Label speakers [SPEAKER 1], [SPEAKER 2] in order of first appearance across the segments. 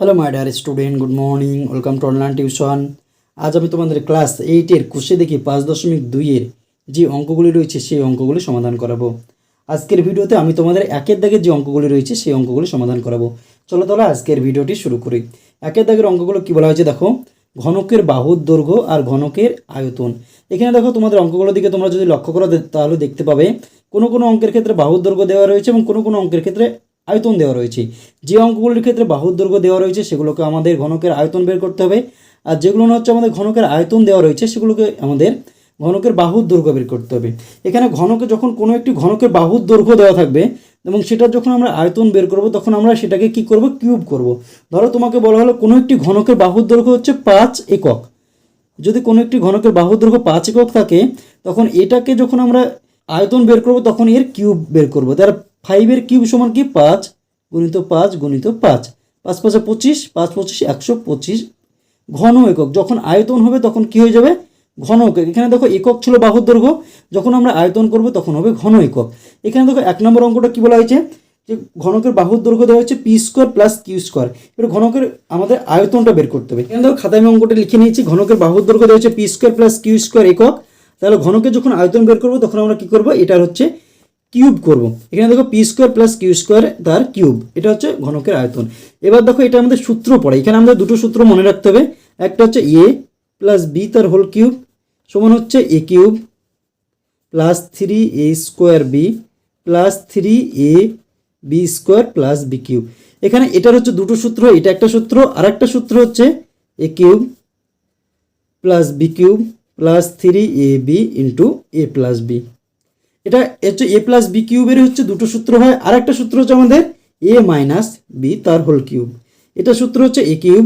[SPEAKER 1] Hello my dear student good morning welcome to online tuition আজ আমি তোমাদের class এইটের কোষে দেখি পাঁচ দশমিক দুইয়ের যে অঙ্কগুলি রয়েছে, সেই অঙ্কগুলি সমাধান করাবো। আজকের ভিডিওতে আমি তোমাদের একের দাগের যে অঙ্কগুলি রয়েছে, সেই অঙ্কগুলি সমাধান করাবো। চলো তাহলে আজকের ভিডিওটি শুরু করি। একের দাগের অঙ্কগুলো কী বলা হয়েছে দেখো? ঘনকের বাহুর দৈর্ঘ্য আর ঘনকের আয়তন। এখানে দেখো তোমাদের অঙ্কগুলোর দিকে তোমরা যদি লক্ষ্য করো, তাহলে দেখতে পাবে, কোনো কোনো অঙ্কের ক্ষেত্রে বাহুর দৈর্ঘ্য দেওয়া রয়েছে এবং কোনো কোনো অঙ্কের ক্ষেত্রে আয়তন দেওয়া রয়েছে। যে অঙ্কগুলির ক্ষেত্রে বাহুর দৈর্ঘ্য দেওয়া রয়েছে, সেগুলোকে আমাদের ঘনকের আয়তন বের করতে হবে। আর যেগুলো হচ্ছে আমাদের ঘনকের আয়তন দেওয়া রয়েছে, সেগুলোকে আমাদের ঘনকের বাহুর দৈর্ঘ্য বের করতে হবে। এখানে ঘনকে যখন কোনো একটি ঘনকের বাহুর দৈর্ঘ্য দেওয়া থাকবে, এবং সেটা যখন আমরা আয়তন বের করব, তখন আমরা সেটাকে কি করব? কিউব করব। ধরো তোমাকে বলা হলো, কোনো একটি ঘনকের বাহুর দৈর্ঘ্য হচ্ছে পাঁচ একক। যদি কোনো একটি ঘনকের বাহুর দৈর্ঘ্য পাঁচ একক থাকে, তখন এটাকে যখন আমরা আয়তন বের করব, তখন এর কিউব বের করব। তার ফাইভের কিউব সমান কি? পাঁচ গুণিত পাঁচ গুণিত পাঁচ। পাঁচ পাঁচে পঁচিশ, পাঁচ পঁচিশ একশো পঁচিশ। ঘন একক। যখন আয়তন হবে তখন কি হয়ে যাবে? ঘন একক। এখানে দেখো একক ছিল বাহুর দৈর্ঘ্য। যখন আমরা আয়তন করব তখন হবে ঘন একক। এখানে দেখো এক নম্বর অঙ্কটা কি বলা হয়েছে? যে ঘনকের বাহুর দৈর্ঘ্য দেওয়া হচ্ছে P square plus Q square. এবার ঘনকের আমাদের আয়তনটা বের করতে হবে। এখানে দেখো খাতায় আমি অঙ্কটা লিখে নিয়েছি। ঘনকের বাহুর দৈর্ঘ্য দেওয়া হচ্ছে P square plus Q square একক। তাহলে ঘনকের যখন আয়তন বের করব তখন আমরা কি করব? এটার হচ্ছে কিউব করব। এখানে দেখো P square plus Q square তার কিউব, এটা হচ্ছে ঘনকের আয়তন। এবার দেখো এটা আমাদের সূত্র পড়ে, এখানে আমাদের দুটো সূত্র মনে রাখতে হবে, একটা হচ্ছে এ প্লাস বি তার হোল কিউব, সমান হচ্ছে A cube plus three A square B plus three A B square plus B cube. এখানে এটার হচ্ছে দুটো সূত্র, এটা একটা সূত্র আর একটা সূত্র হচ্ছে A cube plus B cube plus three A B into A plus B. এটা হচ্ছে এ প্লাস বি কিউবের হচ্ছে দুটো সূত্র হয়। আর একটা সূত্র হচ্ছে আমাদের এ মাইনাস বি তার হোল কিউব এটা সূত্র হচ্ছে A cube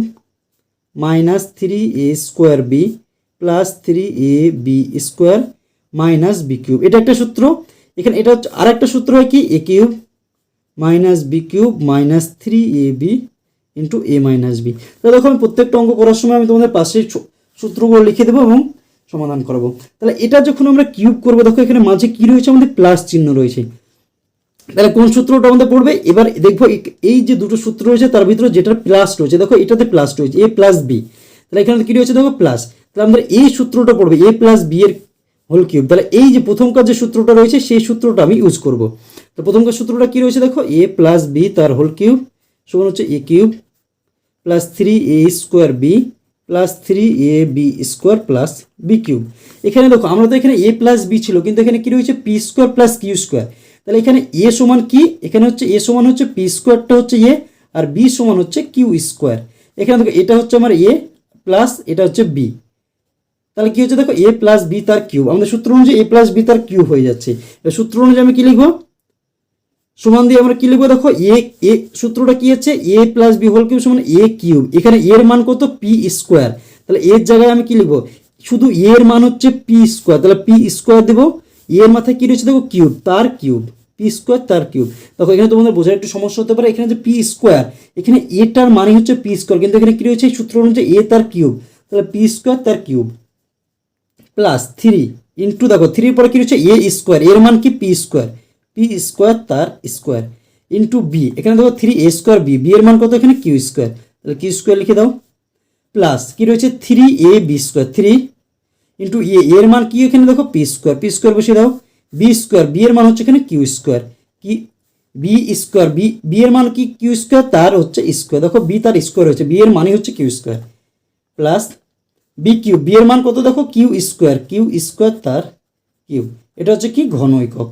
[SPEAKER 1] minus three A square B plus three A B square minus B cube এটা একটা সূত্র। এখানে এটা হচ্ছে আর একটা সূত্র হয় কি? A cube minus B cube minus three A B into A minus B তাহলে দেখো আমি প্রত্যেকটা অঙ্ক করার সময় আমি তোমাদের পাশে সূত্রগুলো লিখে দেবো এবং সমাধান করাবো। তাহলে এটা যখন আমরা কিউব করব, দেখো এখানে মাঝে কি রয়েছে? আমাদের প্লাস চিহ্ন রয়েছে। তাহলে কোন সূত্রটা আমাদের পড়বে? এবার দেখব এই- যে দুটো সূত্র রয়েছে, তার ভিতরে যেটা প্লাস রয়েছে, দেখো এটাতে প্লাস রয়েছে এ প্লাস বি তাহলে এখানে কি রয়েছে? দেখো প্লাস তাহলে আমাদের এই সূত্রটা পড়বে এ প্লাস বি এর হোল কিউব তাহলে এই যে প্রথমকার যে সূত্রটা রয়েছে, সেই সূত্রটা আমি ইউজ করব। তো প্রথমকার সূত্রটা কি রয়েছে? দেখো এ প্লাস বি তার হোল কিউব সমান হচ্ছে A cube plus three A square B plus three A B square plus B cube এখানে দেখো, আমরা তো এখানে এ প্লাস বি ছিল, কিন্তু এখানে কি রয়েছে? P square plus Q square তাহলে এখানে এ সমান কি? এখানে হচ্ছে এ সমান হচ্ছে পি স্কোয়ারটা হচ্ছে এ আর বি সমান হচ্ছে কিউ স্কোয়ার এখানে দেখো, এটা হচ্ছে আমার এ প্লাস এটা হচ্ছে বি তাহলে কি হচ্ছে দেখো? এ প্লাস বি তার কিউব আমাদের সূত্র অনুযায়ী এ প্লাস বি তার কিউব হয়ে যাচ্ছে। সূত্র অনুযায়ী আমি কি লিখব? সমান দিয়ে আমরা কি লিখব? দেখো এ এ সূত্রটা কি হচ্ছে? A plus B whole cube সমান এ কিউব এখানে এর মান কত? পি স্কোয়ার তাহলে এর জায়গায় আমি কি লিখব? শুধু এর মান হচ্ছে পি স্কোয়ার তাহলে পি স্কোয়ার দেবো। এর মাথায় কি রয়েছে? দেখো কিউব তার কিউব পি স্কোয়ার তার কিউব দেখো, এখানে তোমাদের বোঝার একটু সমস্যা হতে পারে। এখানে যে পি স্কোয়ার এখানে এটার মানে হচ্ছে পি স্কোয়ার কিন্তু এখানে কি রয়েছে? সূত্র অনুযায়ী এ তার কিউব তাহলে পি স্কোয়ার তার কিউব প্লাস থ্রি ইন্টু দেখো থ্রির পরে কি রয়েছে? এ স্কোয়ার এর মান কি? পি স্কোয়ার পি স্কোয়ার তার স্কোয়ার ইন্টু বি। এখানে দেখো three A square B B এর মান কত এখানে? Q square. তাহলে কিউ স্কোয়ার লিখে দাও। প্লাস কি রয়েছে? Three A B square. Three into A এর মান কি এখানে? দেখো পি স্কোয়ার। পি স্কোয়ার বসিয়ে দাও। B square. বি এর মান হচ্ছে এখানে কিউ স্কোয়ার। কি? B square. বি বি এর মান কি কিউ স্কোয়ার? তার হচ্ছে স্কোয়ার। দেখো বি তার স্কোয়ার হচ্ছে বি এর মানে হচ্ছে Q square. Plus B Q B এর মান কত? দেখো কিউ স্কোয়ার। কিউ স্কোয়ার তার কিউ এটা হচ্ছে কি? ঘন একক।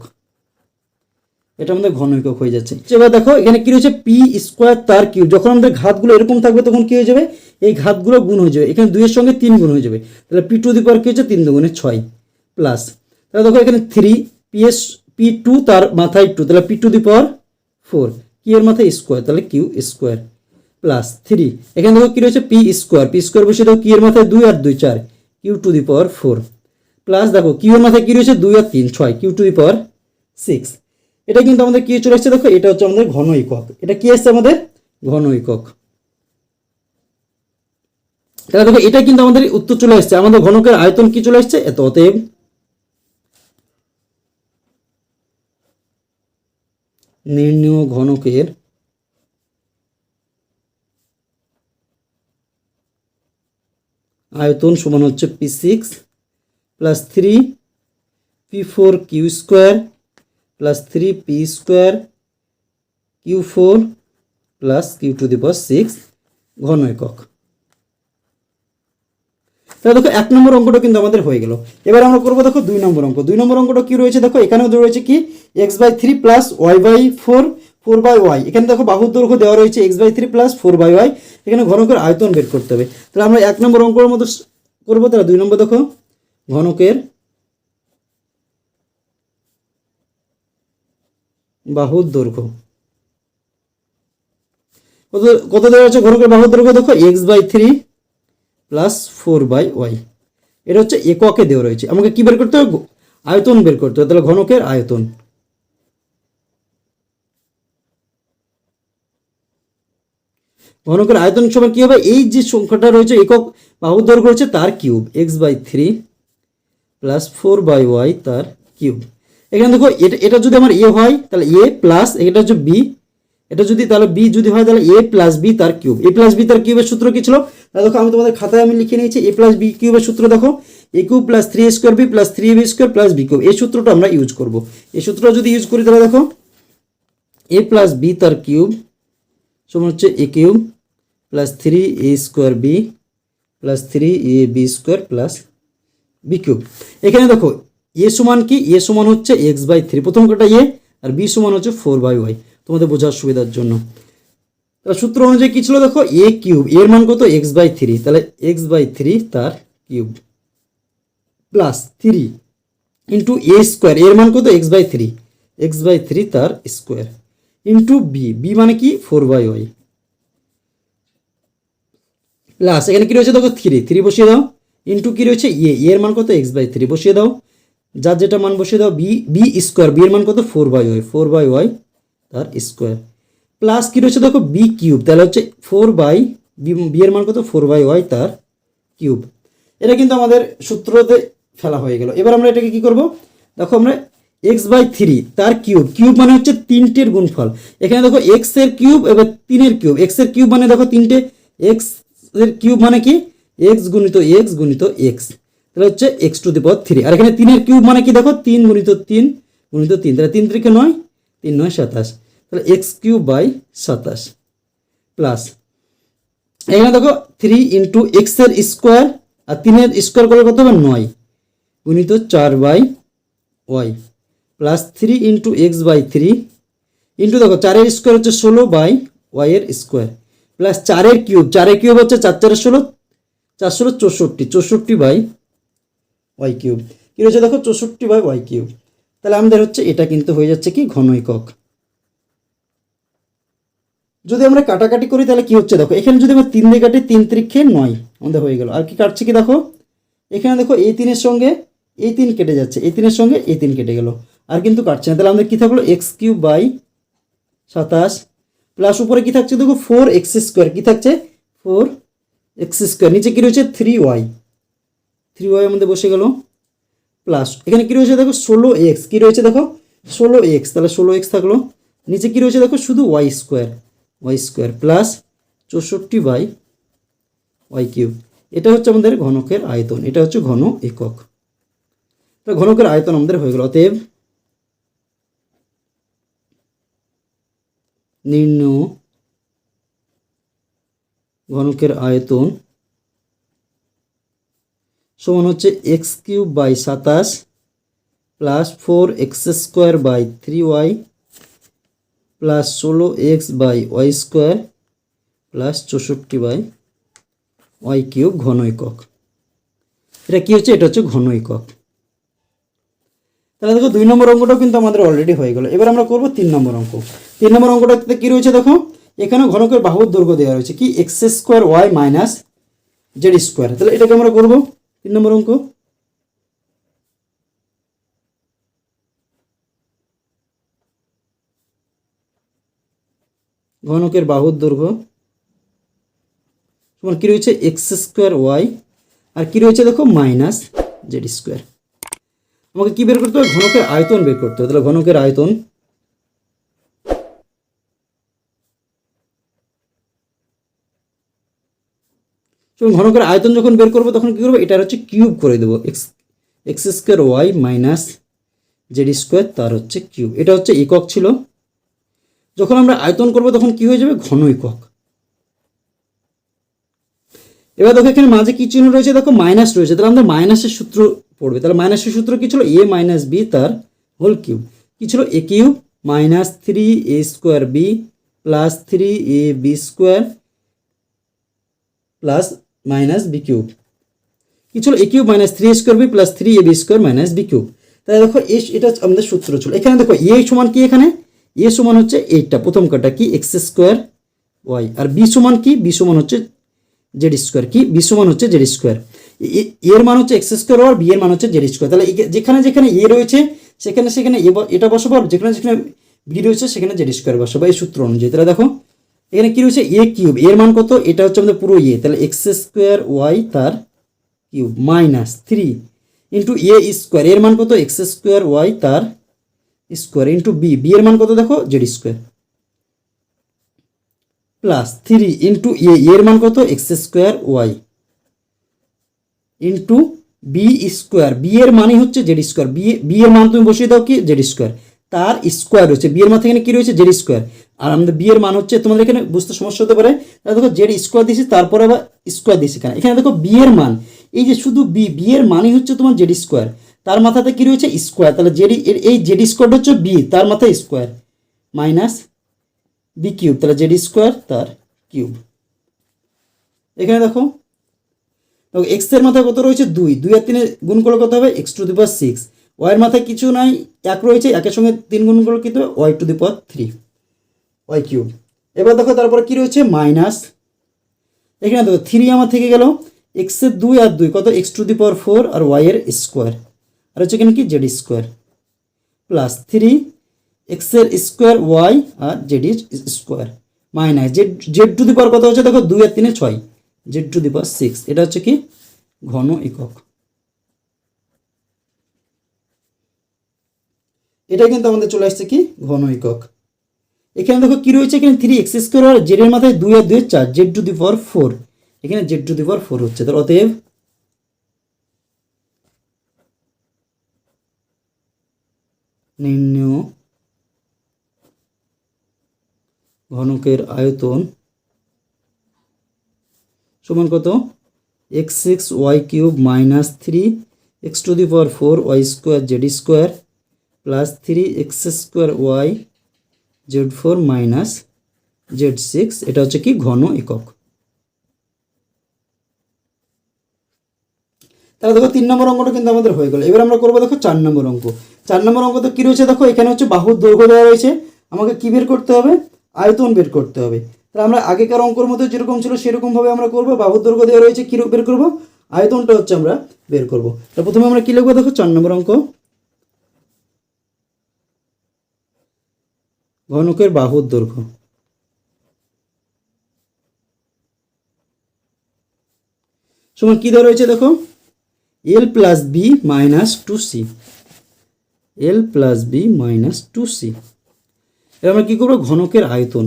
[SPEAKER 1] এটা আমাদের ঘন একক হয়ে যাচ্ছে। এবার দেখো, এখানে কি রয়েছে? পি স্কোয়ার তার কিউ যখন আমাদের ঘাতগুলো এরকম থাকবে, তখন কি হয়ে যাবে? এই ঘাতগুলো গুণ হয়ে যাবে। এখানে দুইয়ের সঙ্গে তিন গুণ হয়ে যাবে। তাহলে পি টু দি পাওয়ার কি হচ্ছে? তিন দুগুণে ছয় প্লাস তাহলে দেখো, এখানে three P S P two তার মাথায় টু তাহলে P to the power four কি এর মাথায় স্কোয়ার তাহলে কিউ স্কোয়ার প্লাস থ্রি এখানে দেখো কি রয়েছে? পি স্কোয়ার পি স্কোয়ার বসে দেখো কি এর মাথায় দুই আর দুই চার। Q to the power four plus দেখো কিউ এর মাথায় কি রয়েছে? দুই আর তিন, ছয়। Q to the power six এটা কিন্তু আমাদের কি চলে আসছে দেখো, এটা হচ্ছে আমাদের ঘন একক। এটা কি আসছে আমাদের? ঘন একক। তাহলে দেখো, এটা কিন্তু আমাদের উত্তর চলে আসছে আমাদের ঘনকের আয়তন কি চলে আসছে এত অতএব নির্ণয় ঘনকের আয়তন সমান হচ্ছে P six plus three P four Q square plus three P square Q four plus Q to the power six ঘন একক তাহলে দেখো, এক নম্বর অঙ্কটা কিন্তু আমাদের হয়ে গেল। এবার আমরা করব দেখো দুই নম্বর অঙ্ক। দুই নম্বর অঙ্কটা কি রয়েছে? দেখো, এখানেও রয়েছে কি? X by three plus Y by four four by Y এখানে দেখো বাহুর দৈর্ঘ্য দেওয়া রয়েছে X by three plus four by Y এখানে ঘনকের আয়তন বের করতে হবে। তাহলে আমরা এক নম্বর অঙ্কের মতো করব, তাহলে দুই নম্বর দেখো, ঘনকের বাহুর দৈর্ঘ্য। কত কত দেওয়া আছে ঘনকের বাহুর দৈর্ঘ্য? দেখো X by three plus four by Y এটা হচ্ছে এককে দেওয়া রয়েছে। আমাকে কি বের করতে হবে? আয়তন বের করতে হবে। তাহলে ঘনকের আয়তন। ঘনকের আয়তন সমান কি হবে? এই যে সংখ্যাটা রয়েছে, একক বাহুর দৈর্ঘ্য রয়েছে তার cube X by three plus four by Y তার কিউব এখানে দেখো, এটা এটা যদি আমার এ হয়, তাহলে এ প্লাস এটা হচ্ছে বি এটা যদি তাহলে বি যদি হয়, তাহলে এ প্লাস বি তার কিউব এ প্লাস বি তার কিউবের সূত্র কি ছিল? তাহলে দেখো, আমি তোমাদের খাতায় আমি লিখে নিয়েছি এ প্লাস বি কিউবের সূত্র দেখো। A cube plus three square B plus three B square plus B cube এই সূত্রটা আমরা ইউজ করব। এই সূত্রটা যদি ইউজ করি, তাহলে দেখো এ প্লাস বি তার কিউব সমান হচ্ছে A cube plus three A square B plus three A B square plus B cube এখানে দেখো এ সমান কি? এ সমান হচ্ছে এক্স বাই থ্রি প্রথম কটা এ আর বি সমান হচ্ছে ফোর বাই ওয়াই তোমাদের বোঝার সুবিধার জন্য। তাহলে সূত্র অনুযায়ী কি ছিল দেখো? এ কিউব এর মান কত? এক্স বাই থ্রি তাহলে এক্স বাই থ্রি তার cube plus three into A square এর মান কত? X by three X by three তার স্কোয়ার ইন্টু বি বি মানে কি? ফোর বাই ওয়াই প্লাস এখানে কি রয়েছে? দেখো থ্রি থ্রি বসিয়ে দাও। ইন্টু কি রয়েছে? এ এর মান কত? এক্স বাই থ্রি বসিয়ে দাও। যার যেটা মান বসিয়ে দাও বি বি স্কোয়ার বি এর মান কত? Four by Y four by Y তার স্কোয়ার প্লাস কি রয়েছে দেখো? বি কিউব তাহলে হচ্ছে ফোর বাই বি এর মান কত? ফোর বাই ওয়াই তার কিউব এটা কিন্তু আমাদের সূত্রতে ফেলা হয়ে গেল। এবার আমরা এটাকে কি করব? দেখো আমরা এক্স বাই থ্রি তার কিউব কিউব মানে হচ্ছে তিনটের গুণফল। এখানে দেখো এক্সের কিউব এবার তিনের কিউব এক্সের কিউব মানে দেখো তিনটে এক্সের কিউব মানে কি? এক্স গুণিত এক্স গুণিত এক্স তাহলে হচ্ছে X to the power three আর এখানে তিনের কিউব মানে কি দেখো? তিন গুণিত তিন গুণিত তিন। তাহলে তিন তিরিকে নয়, তিন নয় সাতাশ। তাহলে এক্স কিউব বাই সাতাশ। প্লাস এখানে দেখো থ্রি ইন্টু এক্সের স্কোয়ার আর তিনের স্কোয়ার করলে কত হবে? নয়। গুণিত চার by Y plus three into X by three into দেখো, চারের স্কোয়ার হচ্ছে ষোলো বাই ওয়াইয়ের স্কোয়ার প্লাস চারের কিউব চারের কিউব হচ্ছে চার চারের ষোলো। চার ষোলো চৌষট্টি চৌষট্টি বাই ওয়াই কিউব কী রয়েছে? দেখো, চৌষট্টি বাই ওয়াই কিউব তাহলে আমাদের হচ্ছে এটা কিন্তু হয়ে যাচ্ছে কি? ঘন একক। যদি আমরা কাটাকাটি করি, তাহলে কি হচ্ছে? দেখো, এখানে যদি আমরা তিন দিয়ে কাটি, তিন ত্রিক্ষে নয় আমাদের হয়ে গেল। আর কি কাটছে কি? দেখো, এখানে দেখো, এই তিনের সঙ্গে এই তিন কেটে যাচ্ছে। এই তিনের সঙ্গে এই তিন কেটে গেল। আর কিন্তু কাটছে না। তাহলে আমাদের কী থাকল? এক্স কিউব বাই সাতাশ। প্লাস উপরে কি থাকছে? দেখো ফোর এক্স স্কোয়ার কী থাকছে? ফোর এক্স স্কোয়ার নিচে কী রয়েছে? থ্রি ওয়াই থ্রি ওয়াই আমাদের বসে গেল প্লাস এখানে কী রয়েছে দেখো? ষোলো এক্স কী রয়েছে দেখো? ষোলো এক্স তাহলে ষোলো এক্স থাকল। নিচে কী রয়েছে দেখো? শুধু Y square Y square plus চৌষট্টি বাই ওয়াই কিউব এটা হচ্ছে আমাদের ঘনকের আয়তন, এটা হচ্ছে ঘন একক। তো ঘনকের আয়তন আমাদের হয়ে গেল, অতএব নির্ণয় ঘনকের আয়তন সমান হচ্ছে এক্স কিউব বাই সাতাশ plus four X square by three Y plus ষোলো X by Y square plus চৌষট্টি বাই ওয়াই কিউব ঘন একক। এটা কি হচ্ছে? এটা হচ্ছে ঘন একক। তাহলে দেখো, দুই নম্বর অঙ্কটাও কিন্তু আমাদের অলরেডি হয়ে গেল। এবার আমরা করব তিন নম্বর অঙ্ক। তিন নম্বর অঙ্কটাতে কি রয়েছে দেখো? এখানে ঘনকের বাহুর দৈর্ঘ্য দেওয়া রয়েছে কি? X square Y minus Z square. তাহলে এটাকে আমরা করব তিন নম্বর অঙ্ক ঘনকের বাহুর দৈর্ঘ্য। সমান কী রয়েছে? এক্স স্কোয়ার ওয়াই আর কী রয়েছে দেখো? মাইনাস জেড স্কোয়ার আমাকে কী বের করতে হবে? ঘনকের আয়তন বের করতে হবে। তাহলে ঘনকের আয়তন সুতরাং ঘনকের আয়তন যখন বের করব, তখন কী করব? এটার হচ্ছে কিউব করে দেবো। X X square Y minus Z square তার হচ্ছে কিউব। এটা হচ্ছে একক ছিল। যখন আমরা আয়তন করব, তখন কি হয়ে যাবে? ঘন একক। এবার দেখো, এখানে মাঝে কি চিহ্ন রয়েছে? দেখো মাইনাস রয়েছে। তাহলে আমাদের মাইনাসের সূত্র পড়বে। তাহলে মাইনাসের সূত্র কি ছিল? এ মাইনাস বি তার হোল কিউব কি ছিল? A cube minus three A square B plus three A B square plus minus B cube কি ছিল? A cube minus three square B plus three A B square minus B cube তাহলে দেখো এ এটা আমাদের সূত্র ছিল। এখানে দেখো এ সমান কি এখানে? এ সমান হচ্ছে এইটা প্রথম কাটা কি? এক্স স্কোয়ার ওয়াই আর বি সমান কি? বি সমান হচ্ছে জেড স্কোয়ার কি? বি সমান হচ্ছে জেড স্কোয়ার এর মান হচ্ছে এক্স স্কোয়ার আর বি এর মান হচ্ছে জেড স্কোয়ার তাহলে যেখানে যেখানে এ রয়েছে, সেখানে সেখানে এটা বসাবো, আর যেখানে যেখানে বি রয়েছে, সেখানে জেড স্কোয়ার বসাবো। এই সূত্র অনুযায়ী। তাহলে দেখো এখানে কি রয়েছে? A cube. এর মান কত? এটা হচ্ছে আমাদের পুরো ইয়ে তাহলে এক্স স্কোয়ার ওয়াই তার cube minus three into A square এর মান কত? এক্স স্কোয়ার ওয়াই তার স্কোয়ার ইন্টু বি বি এর মান কত দেখো? Z square plus three into A এর মান কত? X square Y into B square B এর মানে হচ্ছে জেড স্কোয়ার বি বি এর মান তুমি বসিয়ে দাও কি? জেড স্কোয়ার তার স্কোয়ার রয়েছে। বিয়ের মান এখানে কি রয়েছে? জেড স্কোয়ার আর আমাদের বিয়ের মান হচ্ছে, তোমাদের এখানে বুঝতে সমস্যা হতে পারে। তাহলে দেখো জেড স্কোয়ার দিয়েছি, তারপরে আবার স্কোয়ার দিয়েছি এখানে। এখানে দেখো বিয়ের মান। এই যে শুধু বি বিয়ের মানই হচ্ছে তোমার জেড স্কোয়ার তার মাথাতে কি রয়েছে? স্কোয়ার তাহলে জেড এই জেড স্কোয়ারটা হচ্ছে বি তার মাথায় স্কোয়ার মাইনাস বি কিউব তাহলে জেড স্কোয়ার তার কিউব এখানে দেখো দেখো এক্সের মাথায় কত রয়েছে? দুই। দুই আর তিনে গুণ করলে কত হবে? X to the power six ওয়াইয়ের মাথায় কিছু নাই, এক রয়েছে, একের সঙ্গে তিন গুণ করলে কী হবে Y to the power three, Y cube. এবার দেখো তারপরে কী রয়েছে? মাইনাস। এখানে দেখো, থ্রি আমার থেকে গেল এক্সের দুই আর দুই, কত? X to the power four আর ওয়াইয়ের স্কোয়ার। আর হচ্ছে এখানে কি? Z square. প্লাস থ্রি এক্সের square Y R Z square. Minus Z Z to the power কত হচ্ছে? দেখো, দুই আর তিনে ছয় Z to the power six. এটা হচ্ছে কি? ঘন একক। এটা কিন্তু আমাদের চলে আসছে কি? ঘন একক এখানে দেখো কি রয়েছে? এখানে থ্রি এক্স স্কোয়ার আর জেডের মাথায় দুই আর দুই চার Z to the power four এখানে Z to the power four হচ্ছে। তাহলে অতএব নির্ণয় ঘনকের আয়তন সমান কত? X six Y cube minus three X to the power four Y square Z square plus three X square Y Z four minus Z six এটা হচ্ছে কি ঘন একক। তাহলে দেখো তিন নম্বর অঙ্কটা কিন্তু আমাদের হয়ে গেল। এবার আমরা করব দেখো চার নম্বর অঙ্ক। চার নম্বর অঙ্ক তো কী রয়েছে দেখো? এখানে হচ্ছে বাহুর দৈর্ঘ্য দেওয়া রয়েছে। আমাকে কী বের করতে হবে? আয়তন বের করতে হবে। তাহলে আমরা আগেকার অঙ্কর মধ্যে যেরকম ছিল সেরকমভাবে আমরা করব। বাহুর দৈর্ঘ্য দেওয়া রয়েছে, কী বের করব? আয়তনটা হচ্ছে আমরা বের করব। তো প্রথমে আমরা কী লিখব দেখো? চার নম্বর অঙ্ক। ঘনকের বাহুর দৈর্ঘ্য। সমান কী দেওয়া রয়েছে দেখো? L plus B minus two C L plus B minus two C এবার আমরা কী করব? ঘনকের আয়তন।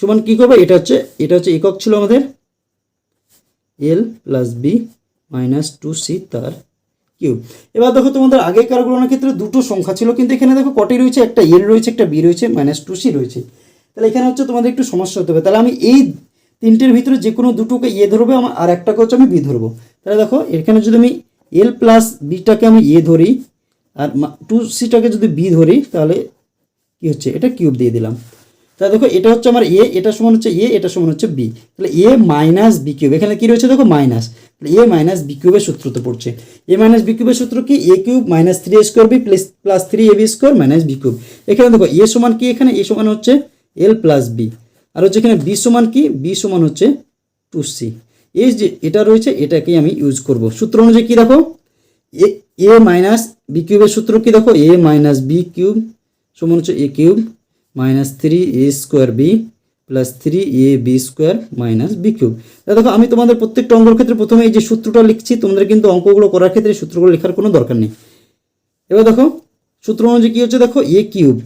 [SPEAKER 1] সমান কী করব? এটা হচ্ছে এটা হচ্ছে একক ছিল আমাদের। L plus B minus two C তার কিউব। এবার দেখো তোমাদের আগেকারগুলোর ক্ষেত্রে দুটো সংখ্যা ছিল, কিন্তু এখানে দেখো কটি রয়েছে? একটা এল রয়েছে, একটা বি রয়েছে মাইনাস টু সি রয়েছে। তাহলে এখানে হচ্ছে তোমাদের একটু সমস্যা হতে হবে তাহলে আমি এই তিনটের ভিতরে যে কোনো দুটোকে এ ধরবো, আমার আর একটাকে হচ্ছে আমি বি ধরবো। তাহলে দেখো, এখানে যদি আমি এল প্লাস বিটাকে আমি এ ধরি, আর টু সিটাকে যদি বি ধরি, তাহলে কি হচ্ছে? এটা কিউব দিয়ে দিলাম। তাহলে দেখো এটা হচ্ছে আমার এ এটা সমান হচ্ছে এ এটা সমান হচ্ছে বি তাহলে এ মাইনাস বি কিউব এখানে কি রয়েছে দেখো মাইনাস তাহলে এ মাইনাস বি কিউবের সূত্র তো পড়ছে। এ মাইনাস বি কিউবের সূত্র কি? A cube minus three A square B plus plus three A B square minus B cube এখানে দেখো এ সমান কি এখানে? এ সমান হচ্ছে এল প্লাস বি আর হচ্ছে এখানে বি সমান কি? বি সমান হচ্ছে টু সি এই যে এটা রয়েছে, এটাকেই আমি ইউজ করব। সূত্র অনুযায়ী কি দেখো? এ এ মাইনাস বি কিউবের সূত্র কি দেখো? এ মাইনাস বি কিউব সমান হচ্ছে A cube minus three A square B plus three A B square minus B cube দেখো, আমি তোমাদের প্রত্যেকটা অঙ্কর ক্ষেত্রে প্রথমে এই যে সূত্রটা লিখছি, তোমাদের কিন্তু অঙ্কগুলো করার ক্ষেত্রে সূত্রগুলো লেখার কোনো দরকার নেই। এবার দেখো, সূত্র অনুযায়ী কী হচ্ছে? দেখো এ কিউব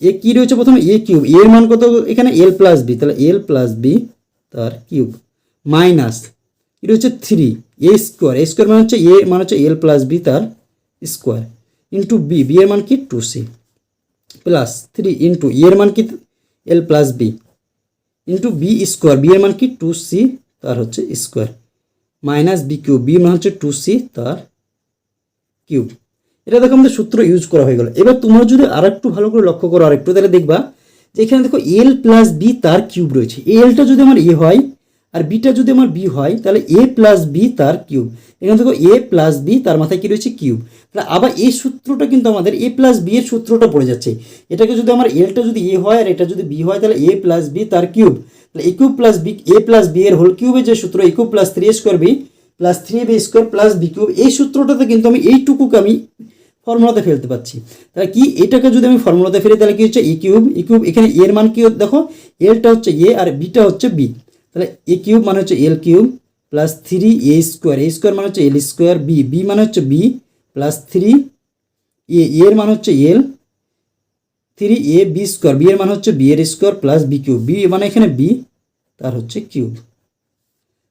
[SPEAKER 1] এ কি রয়েছে প্রথমে এ কিউব এর মান কত? এখানে এল প্লাস বি তাহলে এল প্লাস বি তার কিউব মাইনাস এটা হচ্ছে three A square A square মানে হচ্ছে এ মানে হচ্ছে এল প্লাস বি তার স্কোয়ার ইন্টু বি বি এর মান কি? Two C plus three into এর মান কি? L plus B into B square B এর মান কি? টু সি তার হচ্ছে square minus B cube B মান হচ্ছে টু সি তার কিউব এটা দেখো আমাদের সূত্র ইউজ করা হয়ে গেল। এবার তোমরা যদি আর একটু ভালো করে লক্ষ্য করো আর একটু তাহলে দেখবা যে এখানে দেখো এল প্লাস বি তার কিউব রয়েছে। এলটা যদি আমার এ হয় আর বিটা যদি আমার বি হয়, তাহলে এ প্লাস বি তার কিউব এখানে দেখো এ প্লাস বি তার মাথায় কি রয়েছে কিউব তাহলে আবার এই সূত্রটা কিন্তু আমাদের এ প্লাস বি এর সূত্রটা পড়ে যাচ্ছে। এটাকে যদি আমার এলটা যদি এ হয় আর এটা যদি বি হয়, তাহলে এ প্লাস বি তার কিউব তাহলে A plus B A plus B এর হোল কিউবের যে সূত্র A plus three square B plus three B square plus B cube এই সূত্রটাতে কিন্তু আমি এইটুকুকে আমি ফর্মুলাতে ফেলতে পাচ্ছি তাহলে কি? এটাকে যদি আমি ফর্মুলাতে ফেলি, তাহলে কি হচ্ছে? ই কিউব ই কিউব এখানে এর মান কি? দেখো? এলটা হচ্ছে এ আর বিটা হচ্ছে বি তাহলে এ কিউব মানে হচ্ছে L cube plus three A square. A square মানে হচ্ছে এল স্কোয়ার, বি বি মানে হচ্ছে বি প্লাস থ্রি এ এর মান হচ্ছে L, three A, B square. B এর মান হচ্ছে বি এর square plus B cube. B মানে এখানে বি, তার হচ্ছে কিউব।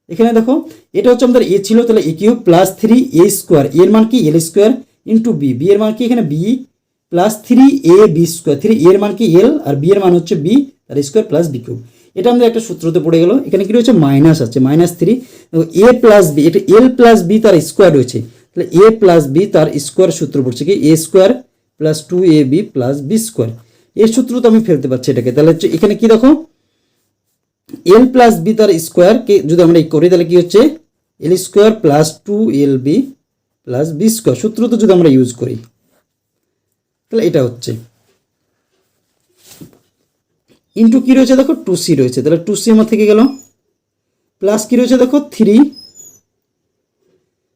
[SPEAKER 1] এখানে দেখো, এটা হচ্ছে আমাদের এ ছিল, তাহলে A cube plus three A square. এর মান কি? L square into B. B এর মান কি এখানে? B plus three A B square. Three এর মান কি? এল। আর বি এর মান হচ্ছে বি, তার স্কোয়ার প্লাস বি কিউব। এটা আমাদের একটা সূত্রতে পড়ে গেল। এখানে কি রয়েছে? মাইনাস আছে, minus three A plus B এটা এল প্লাস বি তার স্কোয়ার রয়েছে। তাহলে এ প্লাস বি তার স্কোয়ার সূত্র পড়ছে কি? A square plus two A B plus B square এই সূত্র তো আমি ফেলতে পারছি এটাকে। তাহলে এখানে কি দেখো? এল প্লাস বি তার স্কোয়ার কে যদি আমরা করি, তাহলে কি হচ্ছে? L square plus two L B plus B square সূত্র তো যদি আমরা ইউজ করি। তাহলে এটা হচ্ছে। ইন্টু কী রয়েছে দেখো? টু সি রয়েছে। তাহলে টু সি আমার থেকে গেল। প্লাস কী রয়েছে দেখো? থ্রি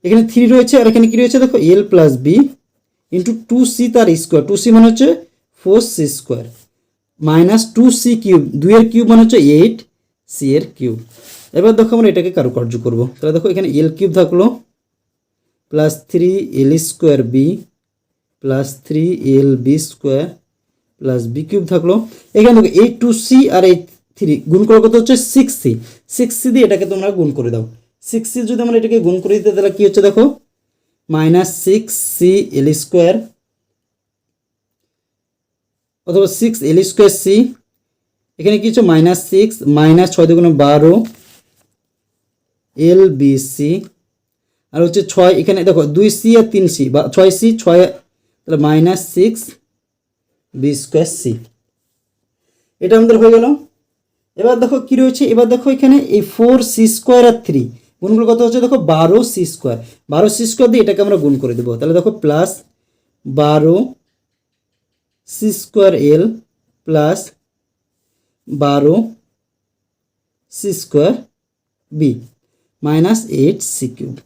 [SPEAKER 1] এখানে থ্রি রয়েছে, আর এখানে কী রয়েছে দেখো? L plus B into two C তার স্কোয়ার টু সি মানে হচ্ছে four C square minus two C cube দুইয়ের কিউব মানে হচ্ছে এইট সি এর কিউব এবার দেখো আমরা এটাকে কারুকার্য করব। তাহলে দেখো এখানে এল কিউব থাকল। Plus three L square B plus three L B square plus B cube থাকল। এখানে দেখো এই টু সি আর এই থ্রি গুণ করা কত হচ্ছে? সিক্স সি সিক্স সি দিয়ে এটাকে তোমরা গুণ করে দাও। সিক্স সি যদি আমরা এটাকে গুণ করে দিতে, তাহলে কী হচ্ছে দেখো? Minus six C L square অথবা সিক্স এল স্কোয়ার সি এখানে কি হচ্ছে? মাইনাস সিক্স মাইনাস ছয় দুগুণে বারো এল বি সি আর হচ্ছে ছয়, এখানে দেখো দুই সি আর তিন সি বা ছয় সি ছয়, তাহলে minus six B square C. এটা আমাদের হয়ে গেল। এবার দেখো কী রয়েছে? এবার দেখো এখানে এই ফোর সি স্কোয়ার আর থ্রি। গুণগুলো কত হচ্ছে? দেখো বারো সি স্কোয়ার। বারো সি স্কোয়ার দিয়ে এটাকে আমরা গুণ করে দেবো। তাহলে দেখো প্লাস বারো সি স্কোয়ার এল প্লাস বারো C square B minus eight C cube.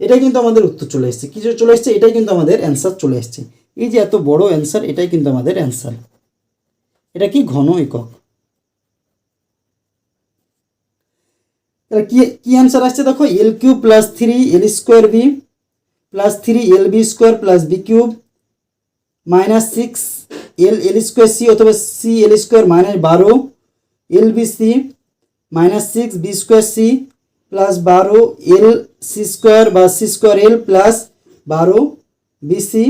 [SPEAKER 1] এটাই কিন্তু আমাদের উত্তর চলে এসছে। কিছু চলে এসছে? এটাই কিন্তু আমাদের অ্যান্সার চলে এসছে। এই যে এত বড় অ্যান্সার এটাই কিন্তু আমাদের অ্যান্সার এটা কি ঘন একক? তাহলে কি কি অ্যান্সার আসছে দেখো? L cube plus three L square B plus three L B square plus B cube minus six L L square C অথবা সি এল স্কোয়ার মাইনাস বারো L B C minus six B square C plus বারো L C square বা C square এল plus বারো B C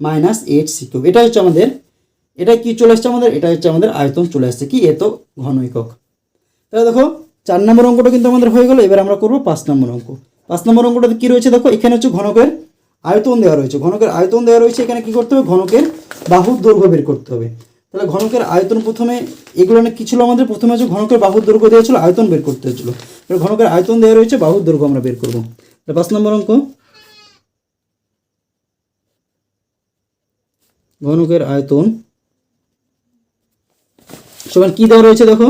[SPEAKER 1] minus eight C cube. এটা হচ্ছে আমাদের, এটা কি চলে আসছে আমাদের? এটা হচ্ছে আমাদের আয়তন চলে আসছে কি? এত ঘন একক। তাহলে দেখো, চার নম্বর অঙ্কটা কিন্তু আমাদের হয়ে গেল, এবার আমরা করব পাঁচ নম্বর অঙ্ক। পাঁচ নম্বর অঙ্কটাতে কী রয়েছে দেখো, এখানে হচ্ছে ঘনকের আয়তন দেওয়া রয়েছে। ঘনকের আয়তন দেওয়া রয়েছে, এখানে কি করতে হবে? ঘনকের বাহুর দৈর্ঘ্য বের করতে হবে। তাহলে ঘনকের আয়তন প্রথমে, এগুলো না কি ছিল আমাদের? প্রথমে হচ্ছে ঘনকের বাহুর দৈর্ঘ্য দেওয়া ছিল, আয়তন বের করতে এবার ঘনকের আয়তন দেওয়া রয়েছে, বাহুর দৈর্ঘ্য আমরা বের করব। পাঁচ নম্বর অঙ্ক। ঘনকের আয়তন। সমান কি দেওয়া রয়েছে দেখো?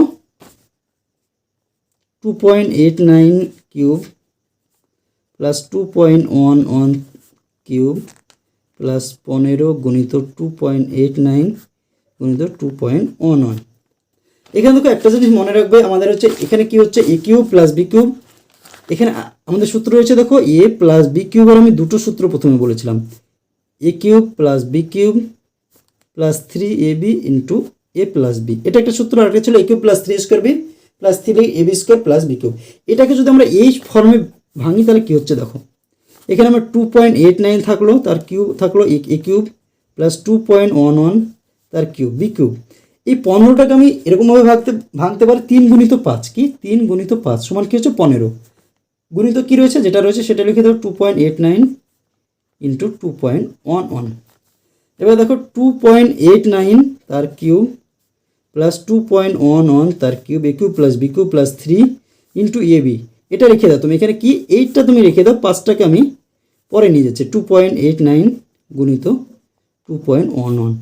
[SPEAKER 1] Two point eight nine cube plus two point one one cube plus পনেরো গুণিত টু পয়েন্ট এইট নাইন গুণিত টু পয়েন্ট ওয়ান ওয়ান এখানে দেখো একটা জিনিস মনে রাখবে, আমাদের হচ্ছে এখানে কি হচ্ছে? A cube plus B cube এখানে আমাদের সূত্র রয়েছে দেখো এ প্লাস বি কিউবের আমি দুটো সূত্র প্রথমে বলেছিলাম। A cube plus B cube plus three A B into A plus B এটা একটা সূত্র আর একটা ছিল A cube plus three square B plus three A B square plus B cube এটাকে যদি আমরা এই ফর্মে ভাঙি, তাহলে কী হচ্ছে দেখো? এখানে আমার টু পয়েন্ট এইট নাইন থাকল, তার কিউব থাকল A cube plus two point one one তার কিউব বি কিউব এই পনেরোটাকে আমি এরকমভাবে ভাগতে ভাঙতে পারি তিন গুণিত পাঁচ। কি? তিন গুণিত পাঁচ সমান কী হচ্ছে? পনেরো। গুণিত কী রয়েছে? যেটা রয়েছে সেটা লিখে দেবো two point eight nine into two point one one এবার দেখো টু পয়েন্ট এইট নাইন তার cube plus two point one one তার cube A cube plus B cube plus three into A B এটা রেখে দাও, তুমি এখানে কি এইটটা তুমি রেখে দাও, পাঁচটাকে আমি পরে নিয়ে যাচ্ছি টু পয়েন্ট এইট নাইন গুণিত টু পয়েন্ট ওয়ান ওয়ান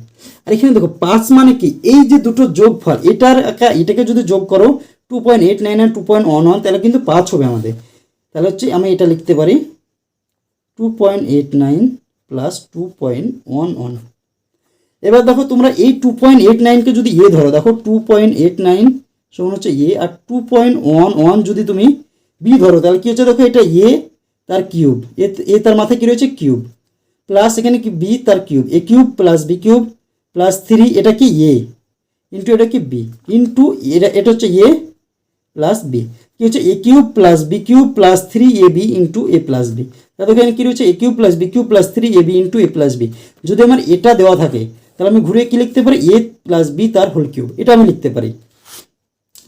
[SPEAKER 1] আর এখানে দেখো পাঁচ মানে কি? এই যে দুটো যোগফল, এটার এটাকে যদি যোগ করো টু পয়েন্ট এইট নাইন আর টু পয়েন্ট ওয়ান ওয়ান তাহলে কিন্তু পাঁচ হবে আমাদের। তাহলে হচ্ছে আমি এটা লিখতে পারি two point eight nine plus two point one one এবার দেখো তোমরা এই টু পয়েন্ট এইট নাইনকে যদি এ ধরো, দেখো টু পয়েন্ট এইট নাইন সমান হচ্ছে এ আর টু পয়েন্ট ওয়ান ওয়ান যদি তুমি বি ধরো, তাহলে কী হচ্ছে দেখো, এটা এ তার কিউব এ তার মাথায় কী রয়েছে? কিউব প্লাস এখানে কি বি তার cube A cube plus B cube plus three এটা কি এ ইন্টু এটা কি বি ইন্টু এটা এটা হচ্ছে এ প্লাস বি কি হচ্ছে? A cube plus B cube plus three A B into A plus B তাহলে এখানে কী রয়েছে? A cube plus B cube plus three A B into A plus B যদি আমার এটা দেওয়া থাকে, তাহলে আমি ঘুরে কি লিখতে পারি? এ প্লাস বি তার হোল কিউব এটা আমি লিখতে পারি।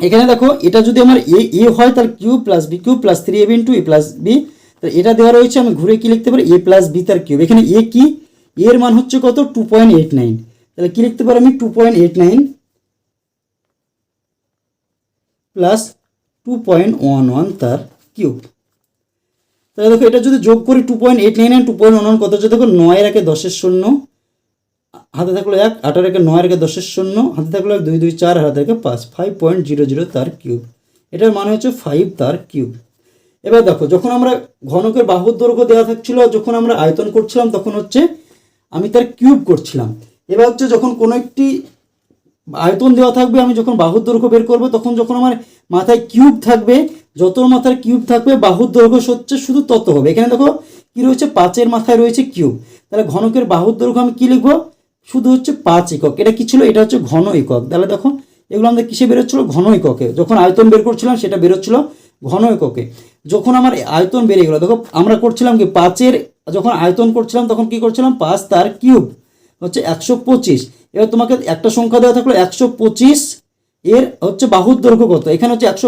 [SPEAKER 1] এখানে দেখো, এটা যদি আমার এ এ হয় তার cube plus B cube plus three A B into A plus B তাহলে এটা দেওয়া রয়েছে, আমি ঘুরে কি লিখতে পারি? এ প্লাস বি তার কিউব এখানে এ কি? এর মান হচ্ছে কত? টু পয়েন্ট এইট নাইন তাহলে কি লিখতে পারি আমি? Two point eight nine plus two point one one তার কিউব। তাহলে দেখো, এটা যদি যোগ করি two point eight nine two point one one কত হচ্ছে? দেখো নয়ের একে দশের শূন্য, হাতে থাকল এক আটের একে নয়ের একে দশের শূন্য, হাতে থাকল এক, দুই দুই, চার, হাতে একে পাঁচ ফাইভ পয়েন্ট জিরো জিরো তার কিউব। এটার মানে হচ্ছে ফাইভ তার কিউব। এবার দেখো, যখন আমরা ঘনকের বাহুর দৈর্ঘ্য দেওয়া থাকছিল, যখন আমরা আয়তন করছিলাম, তখন হচ্ছে আমি তার কিউব করছিলাম। এবার হচ্ছে যখন কোনো একটি আয়তন দেওয়া থাকবে, আমি যখন বাহুর দৈর্ঘ্য বের করব, তখন যখন আমার মাথায় কিউব থাকবে, যত মাথার কিউব থাকবে, বাহুর দৈর্ঘ্য হচ্ছে শুধু তত হবে। এখানে দেখো কি রয়েছে? পাঁচের মাথায় রয়েছে কিউব। তাহলে ঘনকের বাহুর দৈর্ঘ্য আমি কি লিখব? শুধু হচ্ছে পাঁচ একক। এটা কি ছিল? এটা হচ্ছে ঘন একক। তাহলে দেখো, এগুলো আমাদের কিসে বেরোচ্ছিল? ঘন এককে। যখন আয়তন বের করছিলাম, সেটা বেরোচ্ছিল ঘন এককে। যখন আমার আয়তন বেড়ে গেলো, দেখো, আমরা করছিলাম কি? পাঁচের, যখন আয়তন করছিলাম, তখন কি করছিলাম? পাঁচ তার কিউব। হচ্ছে একশো পঁচিশ। এবার তোমাকে একটা সংখ্যা দেওয়া থাকল একশো পঁচিশ। এর হচ্ছে বাহুর দৈর্ঘ্য কত? এখানে হচ্ছে একশো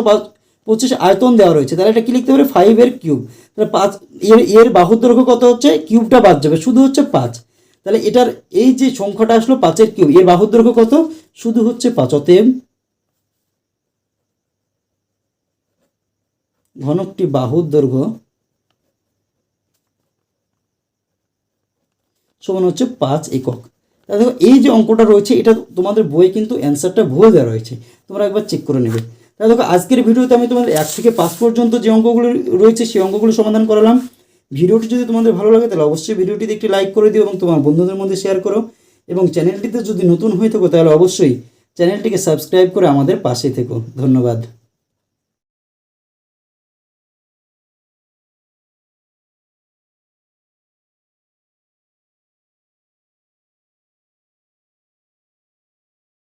[SPEAKER 1] পঁচিশ আয়তন দেওয়া রয়েছে। তাহলে এটা কি লিখতে পারে ফাইভের কিউব তাহলে পাঁচ, এর এর বাহুর দৈর্ঘ্য কত হচ্ছে? কিউবটা বাদ যাবে। শুধু হচ্ছে পাঁচ। তাহলে এটার এই যে সংখ্যাটা আসলো পাঁচের কিউব এর বাহুর দৈর্ঘ্য কত? শুধু হচ্ছে পাঁচ। অতএব ঘনকটি বাহুর দৈর্ঘ্য সমান হচ্ছে পাঁচ একক। তাহলে দেখো, এই যে অঙ্কটা রয়েছে, এটা তোমাদের বইয়ে কিন্তু অ্যান্সারটা ভুল দেওয়া রয়েছে। তোমরা একবার চেক করে নেবে। তাহলে দেখো, আজকের ভিডিওতে আমি তোমাদের এক থেকে পাঁচ পর্যন্ত যে অঙ্কগুলো রয়েছে, সেই অঙ্কগুলো সমাধান করালাম। ভিডিওটি যদি তোমাদের ভালো লাগে, তাহলে অবশ্যই ভিডিওটিতে একটি লাইক করে দিও এবং তোমার বন্ধুদের মধ্যে শেয়ার করো। এবং চ্যানেলটিতে যদি নতুন হয়ে থাকো, তাহলে অবশ্যই চ্যানেলটিকে সাবস্ক্রাইব করে আমাদের পাশে থেকো। ধন্যবাদ।